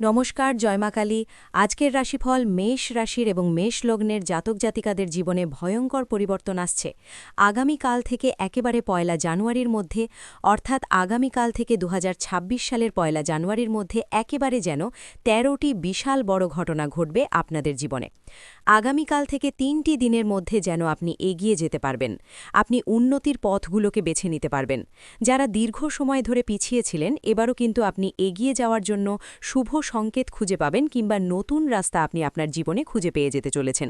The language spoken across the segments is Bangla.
নমস্কার জয়মাকালী আজকের রাশিফল মেষ রাশির এবং মেষ লগ্নের জাতক জাতিকাদের জীবনে ভয়ঙ্কর পরিবর্তন আসছে। আগামীকাল থেকে একেবারে পয়লা জানুয়ারির মধ্যে, অর্থাৎ আগামীকাল থেকে দু হাজার ছাব্বিশ সালের পয়লা জানুয়ারির মধ্যে একেবারে যেন তেরোটি বিশাল বড় ঘটনা ঘটবে আপনাদের জীবনে। আগামীকাল থেকে তিনটি দিনের মধ্যে যেন আপনি এগিয়ে যেতে পারবেন। আপনি উন্নতির পথগুলোকে বেছে নিতে পারবেন। যারা দীর্ঘ সময় ধরে পিছিয়েছিলেন এবারও কিন্তু আপনি এগিয়ে যাওয়ার জন্য শুভ সংকেত খুঁজে পাবেন কিংবা নতুন রাস্তা আপনি আপনার জীবনে খুঁজে পেয়ে যেতে চলেছেন।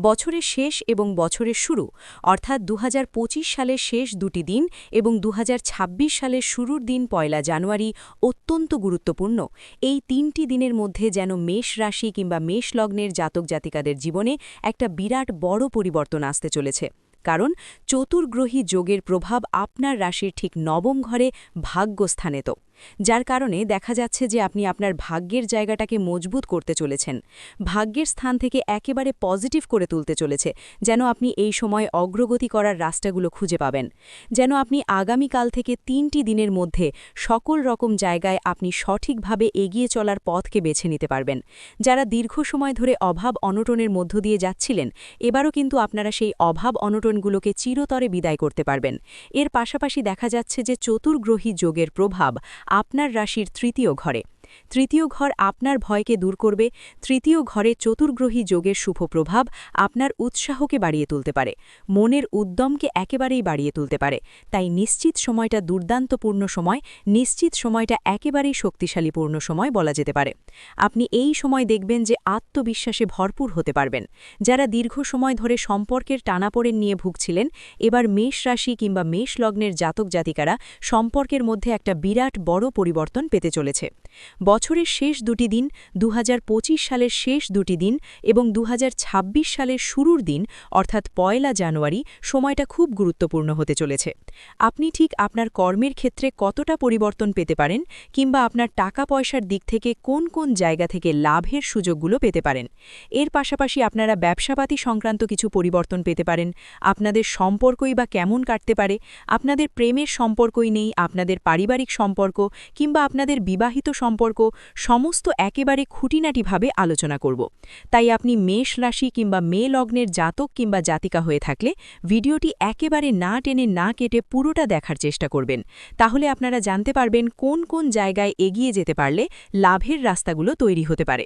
বছরের শেষ এবং বছরের শুরু, অর্থাৎ দু হাজার পঁচিশ সালের শেষ দুটি দিন এবং দু হাজার ছাব্বিশ সালের শুরুর দিন পয়লা জানুয়ারি অত্যন্ত গুরুত্বপূর্ণ। এই তিনটি দিনের মধ্যে যেন মেষ রাশি কিংবা মেষ লগ্নের জাতক জাতিকাদের জীবনে একটা বিরাট বড় পরিবর্তন আসতে চলেছে। কারণ চতুর্গ্রহী যোগের প্রভাব আপনার রাশির ঠিক নবম ঘরে ভাগ্যস্থানে তো। যার কারণে দেখা যাচ্ছে যে আপনি আপনার ভাগ্যের জায়গাটাকে মজবুত করতে চলেছেন। ভাগ্যের স্থান থেকে একেবারে পজিটিভ করে তুলতে চলেছে, যেন আপনি এই সময় অগ্রগতি করার রাস্তাগুলো খুঁজে পাবেন। যেন আপনি আগামীকাল থেকে তিনটি দিনের মধ্যে সকল রকম জায়গায় আপনি সঠিকভাবে এগিয়ে চলার পথকে বেছে নিতে পারবেন। যারা দীর্ঘ সময় ধরে অভাব অনটনের মধ্য দিয়ে যাচ্ছিলেন, এবারও কিন্তু আপনারা সেই অভাব অনটনগুলোকে চিরতরে বিদায় করতে পারবেন। এর পাশাপাশি দেখা যাচ্ছে যে চতুর্গ্রহী যোগের প্রভাব আপনার রাশির তৃতীয় ঘরে। তৃতীয় ঘর আপনার ভয়কে দূর করবে, তৃতীয় ঘরে চতুর্গ্রহী যোগের শুভ প্রভাব আপনার উৎসাহকে বাড়িয়ে তুলতে পারে, মনের উদ্যমকে একেবারেই বাড়িয়ে তুলতে পারে, তাই নিশ্চিত সময়টা দুর্দান্তপূর্ণ সময়, নিশ্চিত সময়টা একেবারেই শক্তিশালীপূর্ণ সময় বলা যেতে পারে। আপনি এই সময় দেখবেন যে আত্মবিশ্বাসে ভরপুর হতে পারবেন। যারা দীর্ঘ সময় ধরে সম্পর্কের টানাপোড়েন নিয়ে ভুগছিলেন, এবার মেষ রাশি কিংবা মেষ লগ্নের জাতক জাতিকারা সম্পর্কের মধ্যে একটা বিরাট বড় পরিবর্তন পেতে চলেছে। বছরের শেষ দুটি দিন দু হাজার পঁচিশ সালের শেষ দুটি দিন এবং দু হাজার ছাব্বিশ সালের শুরুর দিন, অর্থাৎ পয়লা জানুয়ারি, সময়টা খুব গুরুত্বপূর্ণ হতে চলেছে। আপনি ঠিক আপনার কর্মের ক্ষেত্রে কতটা পরিবর্তন পেতে পারেন কিংবা আপনার টাকা পয়সার দিক থেকে কোন কোন জায়গা থেকে লাভের সুযোগগুলো পেতে পারেন। এর পাশাপাশি আপনারা ব্যবসাপাতি সংক্রান্ত কিছু পরিবর্তন পেতে পারেন। আপনাদের সম্পর্কই বা কেমন কাটতে পারে, আপনাদের প্রেমের সম্পর্কই নেই, আপনাদের পারিবারিক সম্পর্ক কিংবা আপনাদের বিবাহিত সম্পর্ক সমস্ত একেবারে খুঁটিনাটিভাবে আলোচনা করব। তাই আপনি মেষ রাশি কিংবা মে লগ্নের জাতক কিংবা জাতিকা হয়ে থাকলে ভিডিওটি একেবারে না টেনে না কেটে পুরোটা দেখার চেষ্টা করবেন। তাহলে আপনারা জানতে পারবেন কোন কোন জায়গায় এগিয়ে যেতে পারলে লাভের রাস্তাগুলো তৈরি হতে পারে।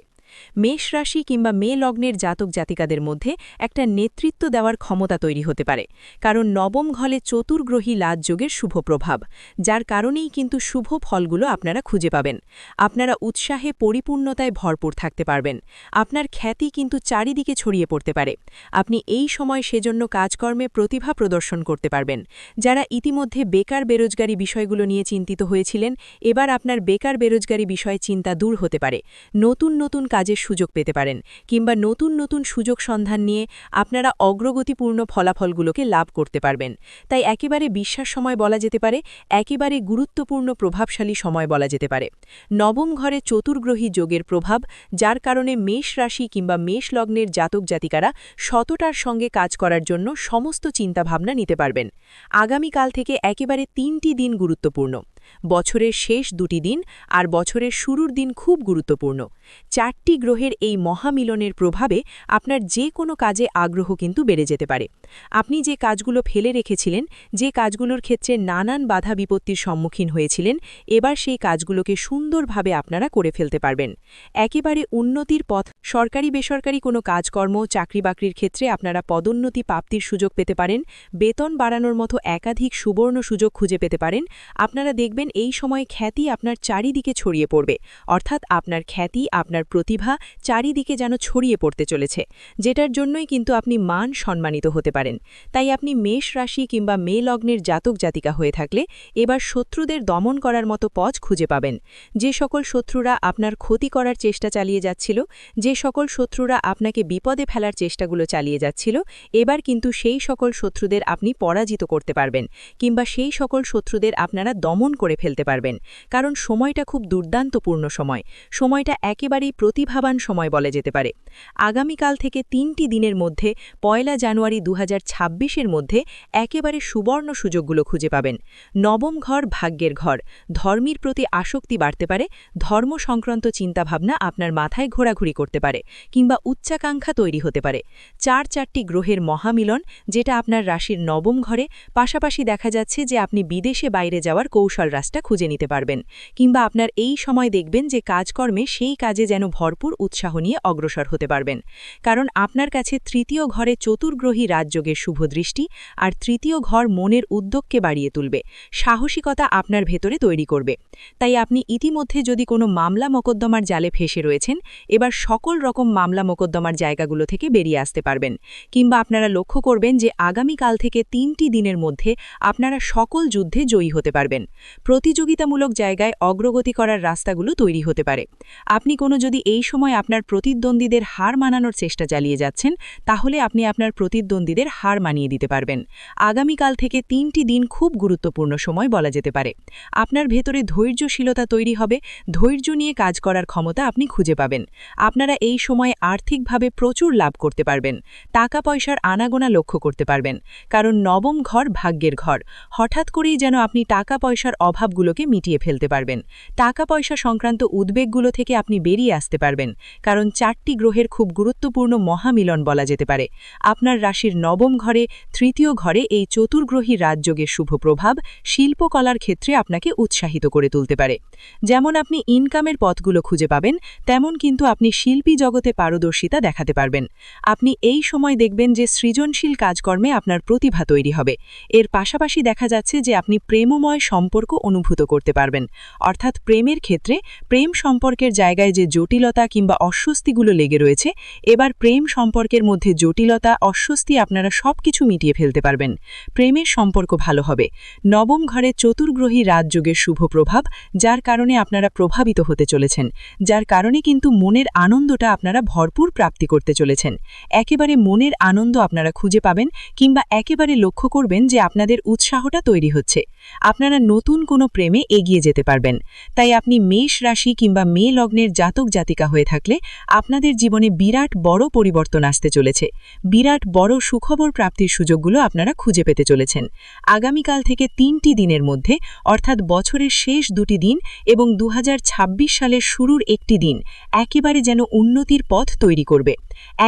মেষ রাশি কিংবা মে লগ্নের জাতক জাতিকাদের মধ্যে একটা নেতৃত্ব দেওয়ার ক্ষমতা তৈরি হতে পারে, কারণ নবম ঘলে চতুর্গ্রহী লাজযোগের শুভ প্রভাব, যার কারণেই কিন্তু শুভ ফলগুলো আপনারা খুঁজে পাবেন। আপনারা উৎসাহে পরিপূর্ণতায় ভরপুর থাকতে পারবেন। আপনার খ্যাতি কিন্তু চারিদিকে ছড়িয়ে পড়তে পারে। আপনি এই সময় সেজন্য কাজকর্মে প্রতিভা প্রদর্শন করতে পারবেন। যারা ইতিমধ্যে বেকার বেরোজগারি বিষয়গুলো নিয়ে চিন্তিত হয়েছিলেন, এবার আপনার বেকার বেরোজগারি বিষয়ে চিন্তা দূর হতে পারে। নতুন নতুন কাজের সুযোগ পেতে পারেন, কিংবা নতুন নতুন সুযোগ সন্ধান নিয়ে আপনারা অগ্রগতিপূর্ণ ফলাফলগুলোকে লাভ করতে পারবেন। তাই একেবারে বিশ্বাস সময় বলা যেতে পারে, একেবারে গুরুত্বপূর্ণ প্রভাবশালী সময় বলা যেতে পারে। নবম ঘরে চতুর্গ্রহী যোগের প্রভাব, যার কারণে মেষ রাশি কিংবা মেষ লগ্নের জাতক জাতিকারা শতটার সঙ্গে কাজ করার জন্য সমস্ত চিন্তাভাবনা নিতে পারবেন। আগামীকাল থেকে একেবারে তিনটি দিন গুরুত্বপূর্ণ। বছরের শেষ দুটি দিন আর বছরের শুরুর দিন খুব গুরুত্বপূর্ণ। চারটি গ্রহের এই মহামিলনের প্রভাবে আপনার যে কোনো কাজে আগ্রহ কিন্তু বেড়ে যেতে পারে। আপনি যে কাজগুলো ফেলে রেখেছিলেন, যে কাজগুলোর ক্ষেত্রে নানান বাধা বিপত্তির সম্মুখীন হয়েছিলেন, এবার সেই কাজগুলোকে সুন্দরভাবে আপনারা করে ফেলতে পারবেন। একেবারে উন্নতির পথ, সরকারি বেসরকারি কোনো কাজকর্ম চাকরি বাকরির ক্ষেত্রে আপনারা পদোন্নতি প্রাপ্তির সুযোগ পেতে পারেন, বেতন বাড়ানোর মতো একাধিক সুবর্ণ সুযোগ খুঁজে পেতে পারেন। আপনারা দেখবেন এই সময় খ্যাতি আপনার চারিদিকে ছড়িয়ে পড়বে। অর্থাৎ আপনার খ্যাতি, আপনার প্রতিভা চারিদিকে যেন ছড়িয়ে পড়তে চলেছে, যেটার জন্যই কিন্তু আপনি মান সম্মানিত হতে পারেন। তাই আপনি মেষ রাশি কিংবা মে লগ্নের জাতক জাতিকা হয়ে থাকলে এবার শত্রুদের দমন করার মতো পথ খুঁজে পাবেন। যে সকল শত্রুরা আপনার ক্ষতি করার চেষ্টা চালিয়ে যাচ্ছিল, যে সকল শত্রুরা আপনাকে বিপদে ফেলার চেষ্টাগুলো চালিয়ে যাচ্ছিল, এবার কিন্তু সেই সকল শত্রুদের আপনি পরাজিত করতে পারবেন, কিংবা সেই সকল শত্রুদের আপনারা দমন করে করে ফেলতে পারবেন। কারণ সময়টা খুব দুর্দান্তপূর্ণ সময়। সময়টা একেবারেই প্রতিভাবান সময় বলা যেতে পারে। আগামীকাল থেকে তিনটি দিনের মধ্যে, পয়লা জানুয়ারি দু এর মধ্যে একেবারে সুবর্ণ সুযোগগুলো খুঁজে পাবেন। নবম ঘর ভাগ্যের ঘর। ধর্মীর প্রতি আসক্তি বাড়তে পারে ধর্ম সংক্রান্ত চিন্তাভাবনা আপনার মাথায় ঘোরাঘুরি করতে পারে, কিংবা উচ্চাকাঙ্ক্ষা তৈরি হতে পারে। চার চারটি গ্রহের মহামিলন, যেটা আপনার রাশির নবম ঘরে, পাশাপাশি দেখা যাচ্ছে যে আপনি বিদেশে বাইরে যাওয়ার কৌশল রাস্তা খুঁজে নিতে পারবেন কিংবা আপনার এই সময় দেখবেন যে কাজকর্মে সেই কাজে যেন ভরপুর উৎসাহ নিয়ে অগ্রসর হতে পারবেন। কারণ আপনার কাছে তৃতীয় ঘরে চতুর্গ্রহী রাজযোগের শুভ দৃষ্টি আর তৃতীয় ঘর মনের উদ্যোগকে বাড়িয়ে তুলবে, সাহসিকতা আপনার ভেতরে তৈরি করবে। তাই আপনি ইতিমধ্যে যদি কোনো মামলা মোকদ্দমার জালে ফেসে রয়েছেন, এবার সকল রকম মামলা মোকদ্দমার জায়গাগুলো থেকে বেরিয়ে আসতে পারবেন কিংবা আপনারা লক্ষ্য করবেন যে আগামীকাল থেকে তিনটি দিনের মধ্যে আপনারা সকল যুদ্ধে জয়ী হতে পারবেন। প্রতিযোগিতামূলক জায়গায় অগ্রগতি করার রাস্তাগুলো তৈরি হতে পারে। আপনি কোনো যদি এই সময় আপনার প্রতিদ্বন্দ্বীদের হার মানানোর চেষ্টা চালিয়ে যাচ্ছেন, তাহলে আপনি আপনার প্রতিদ্বন্দ্বীদের হার মানিয়ে দিতে পারবেন। আগামীকাল থেকে তিনটি দিন খুব গুরুত্বপূর্ণ সময় বলা যেতে পারে। আপনার ভেতরে ধৈর্যশীলতা তৈরি হবে, ধৈর্য নিয়ে কাজ করার ক্ষমতা আপনি খুঁজে পাবেন। আপনারা এই সময়ে আর্থিকভাবে প্রচুর লাভ করতে পারবেন টাকা পয়সার আনাগোনা লক্ষ্য করতে পারবেন। কারণ নবম ঘর ভাগ্যের ঘর। হঠাৎ করেই যেন আপনি টাকা পয়সার অভাবগুলোকে মিটিয়ে ফেলতে পারবেন। টাকা পয়সা সংক্রান্ত উদ্বেগগুলো থেকে আপনি বেরিয়ে আসতে পারবেন, কারণ চারটি গ্রহের খুব গুরুত্বপূর্ণ মহামিলন বলা যেতে পারে। আপনার রাশির নবম ঘরে, তৃতীয় ঘরে এই চতুর্গ্রহী রাজযোগের শুভ প্রভাব শিল্পকলার ক্ষেত্রে আপনাকে উৎসাহিত করে তুলতে পারে। যেমন আপনি ইনকামের পথগুলো খুঁজে পাবেন, তেমন কিন্তু আপনি শিল্পী জগতে পারদর্শিতা দেখাতে পারবেন। আপনি এই সময় দেখবেন যে সৃজনশীল কাজকর্মে আপনার প্রতিভা তৈরি হবে। এর পাশাপাশি দেখা যাচ্ছে যে আপনি প্রেমময় সম্পর্ক অনুভূত করতে পারবেন। অর্থাৎ প্রেমের ক্ষেত্রে প্রেম সম্পর্কের জায়গায় যে জটিলতা কিংবা অস্বস্তিগুলো লেগে রয়েছে, এবার প্রেম সম্পর্কের মধ্যে জটিলতা, অস্বস্তি আপনারা সব কিছু মিটিয়ে ফেলতে পারবেন। প্রেমের সম্পর্ক ভালো হবে। নবম ঘরে চতুর্গ্রহী রাজযোগের শুভ প্রভাব, যার কারণে আপনারা প্রভাবিত হতে চলেছেন। যার কারণে কিন্তু মনের আনন্দটা আপনারা ভরপুর প্রাপ্তি করতে চলেছেন। একেবারে মনের আনন্দ আপনারা খুঁজে পাবেন কিংবা একেবারে লক্ষ্য করবেন যে আপনাদের উৎসাহটা তৈরি হচ্ছে। আপনারা নতুন কোনো প্রেমে এগিয়ে যেতে পারবেন। তাই আপনি মেষ রাশি কিংবা মে লগ্নের জাতক জাতিকা হয়ে থাকলে আপনাদের জীবনে বিরাট বড় পরিবর্তন আসতে চলেছে। বিরাট বড় সুখবর প্রাপ্তির সুযোগগুলো আপনারা খুঁজে পেতে চলেছেন। আগামীকাল থেকে তিনটি দিনের মধ্যে, অর্থাৎ বছরের শেষ দুটি দিন এবং দু হাজার ছাব্বিশ সালের শুরুর একটি দিন একেবারে যেন উন্নতির পথ তৈরি করবে।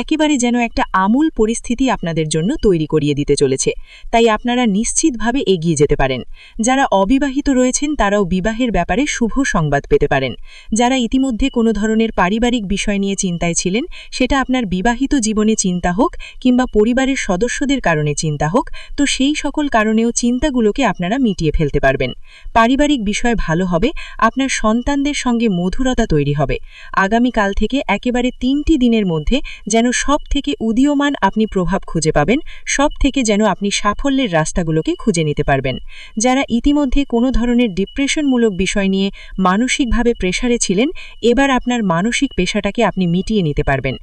একেবারে যেন একটা আমূল পরিস্থিতি আপনাদের জন্য তৈরি করিয়ে দিতে চলেছে। তাই আপনারা নিশ্চিতভাবে এগিয়ে যেতে পারেন। যারা অবিবাহিত রয়েছেন তারাও বিবাহের ব্যাপারে শুভ সংবাদ পেতে পারেন। যারা ইতিমধ্যে কোনো ধরনের পারিবারিক বিষয় নিয়ে চিন্তায় ছিলেন, সেটা আপনার বিবাহিত জীবনে চিন্তা হোক কিংবা পরিবারের সদস্যদের কারণে চিন্তা হোক, তো সেই সকল কারণেও চিন্তাগুলোকে আপনারা মিটিয়ে ফেলতে পারবেন। পারিবারিক বিষয় ভালো হবে, আপনার সন্তানদের সঙ্গে মধুরতা তৈরি হবে। আগামীকাল থেকে একেবারে তিনটি দিনের মধ্যে যেন সব থেকে উদীয়মান আপনি প্রভাব খুঁজে পাবেন সব থেকে যেন আপনি সাফল্যের রাস্তাগুলোকে খুঁজে নিতে পারবেন। যারা ইতিমধ্যে কোনো ধরনের ডিপ্রেশনমূলক বিষয় নিয়ে মানসিকভাবে প্রেসারে ছিলেন, এবার আপনার মানসিক পেশাটাকে আপনি মিটিয়ে নিতে পারবেন।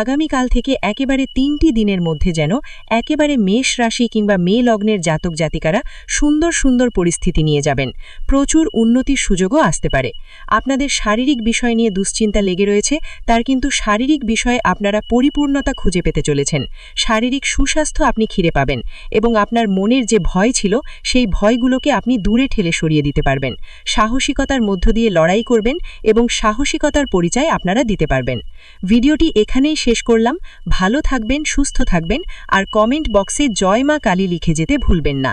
আগামীকাল থেকে একেবারে তিনটি দিনের মধ্যে যেন একেবারে মেষ রাশি কিংবা মে লগ্নের জাতক জাতিকারা সুন্দর সুন্দর পরিস্থিতি নিয়ে যাবেন। প্রচুর উন্নতির সুযোগও আসতে পারে। আপনাদের শারীরিক বিষয় নিয়ে দুশ্চিন্তা লেগে রয়েছে, তার কিন্তু শারীরিক বিষয়ে আপনারা পরিপূর্ণতা খুঁজে পেতে চলেছেন। শারীরিক সুস্বাস্থ্য আপনি খিরে পাবেন এবং আপনার মনের যে ভয় ছিল, সেই ভয়গুলোকে আপনি দূরে ঠেলে সরিয়ে দিতে পারবেন। সাহসিকতার মধ্য দিয়ে লড়াই করবেন এবং সাহসিকতার পরিচয় আপনারা দিতে পারবেন। ভিডিওটি এখানেই শেষ করলাম। ভালো থাকবেন, সুস্থ থাকবেন, আর কমেন্ট বক্সে জয় মা কালী লিখে যেতে ভুলবেন না।